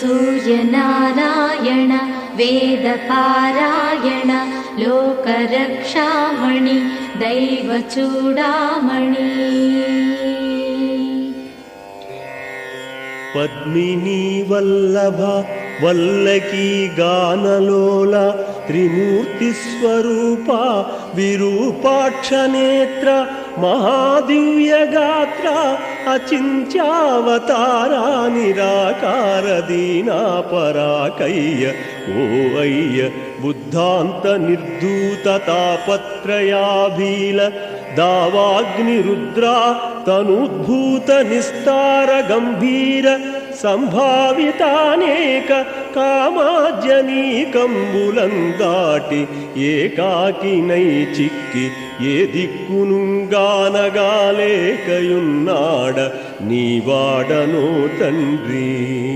सूर्यनारायण वेदपारायण लोकरक्षामणि दैवचूडामणि पद्मिनी वल्लभ वल्लकी गानलोल त्रिमूर्तिस्वरूपा विरूपाक्षनेत्र महादिव्यगात्रा अचिन्त्यावतारा निराकारदीना पराकय्य पराकैय्य बुद्धान्तनिर्धूततापत्रयाभील दावाग्निरुद्रा तनुद्भूतनिस्तारगम्भीर సంభావితానేక కామాజనీకంబులం దాటి ఏకాకినై చిక్కి ఏ దిక్కునుగానగాలేకయున్నాడ నీవాడనో తండ్రి.